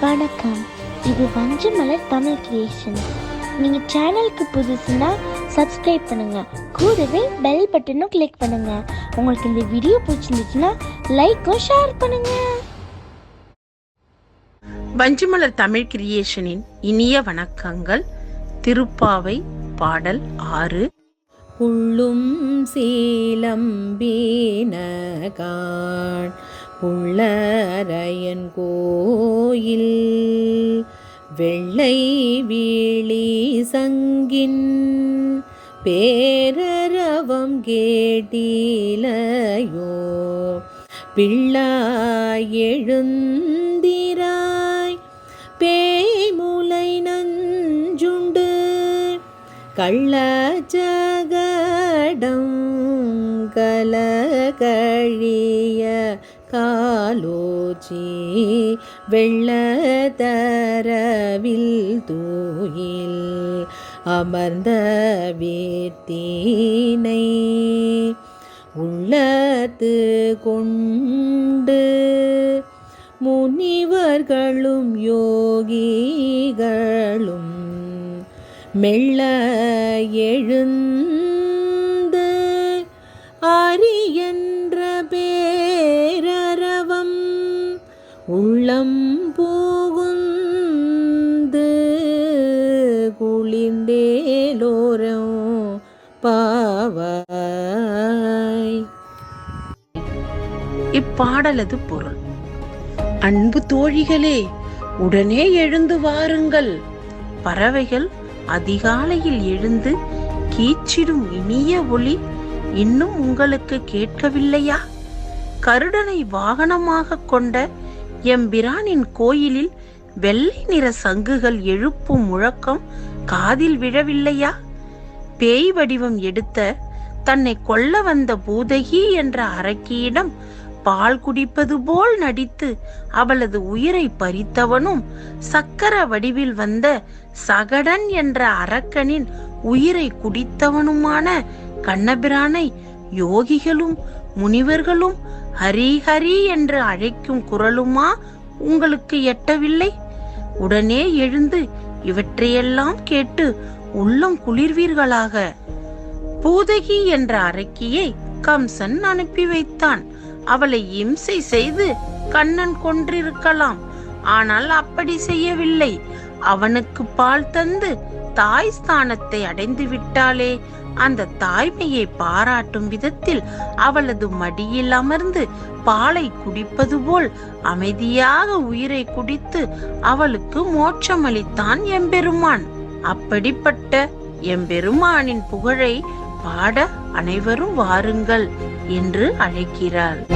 வணக்கம். இது வஞ்சமலர் தமிழ் கிரியேஷன் நீங்கள் சேனலுக்கு புதுசுன்னா சப்ஸ்கிரைப் பண்ணுங்க. கூடவே பெல் பட்டனும் கிளிக் பண்ணுங்க. உங்களுக்கு இந்த வீடியோ பிடிச்சிருந்துச்சுன்னா லைக்கும் ஷேர் பண்ணுங்க. வஞ்சிமலர் தமிழ் கிரியேஷனின் இனிய வணக்கங்கள். திருப்பாவை பாடல் ஆறு. உள்ளும் சீலம்பீனகான் புள்ளரையன் கோயில் வெள்ளை வீழி சங்கின் பேரரவம் கேட்டிலையோ பிள்ளாய் எழுந்திராய் பேய்முலை நஞ்சுண்டு கள்ளச்சகடம் கலகழிய ஆலோச்சி வெள்ளதரவில் தூயில் அமர்ந்த வீர்த்தீனை உள்ளத்து கொண்டு முனிவர்களும் யோகிகளும் மெல்ல எழுந்து அறி உள்ளம் புகுந்து குளிர்ந்தேலோரம் பாவாய். இப்பாடலது பொருள். அன்பு தோழிகளே உடனே எழுந்து வாருங்கள். பறவைகள் அதிகாலையில் எழுந்து கீச்சிடும் இனிய ஒளி இன்னும் உங்களுக்கு கேட்கவில்லையா? கருடனை வாகனமாக கொண்ட எம்பிரானின் கோயிலில் வெள்ளை நிற சங்குகள் எழுப்பும் முழக்கம் காதில் விழவில்லையா? பேய் வடிவம் எடுத்த தன்னை கொல்ல வந்த பூதகி என்ற அரக்கியிடம் பால் குடிப்பது போல் நடித்து அவளது உயிரை பறித்தவனும் சக்கர வடிவில் வந்த சகடன் என்ற அரக்கனின் உயிரை குடித்தவனுமான கண்ணபிரானை யோகிகளும் முனிவர்களும் ஹரி ஹரி என்று அழைக்கும் குரலுமா உங்களுக்கு எட்டவில்லை? உடனே எழுந்து இவற்றையெல்லாம் கேட்டு உள்ளம் குளிர்வீர்களாக. பூதகி என்ற அரக்கியை கம்சன் அனுப்பி வைத்தான். அவளை இம்சை செய்து கண்ணன் கொன்றிருக்கலாம். ஆனால் அப்படி செய்யவில்லை. அவனுக்கு பால் தந்து தாய் ஸ்தானத்தை அடைந்து விட்டாளே அந்த தாய்மையை பாராட்டும் விதத்தில் அவளது மடியில் அமர்ந்து பாலை குடிப்பது போல் அமைதியாக உயிரை குடித்து அவளுக்கு மோட்சமளித்தான் எம்பெருமான். அப்படிப்பட்ட எம்பெருமானின் புகழை பாட அனைவரும் வாருங்கள் என்று அழைக்கிறார்.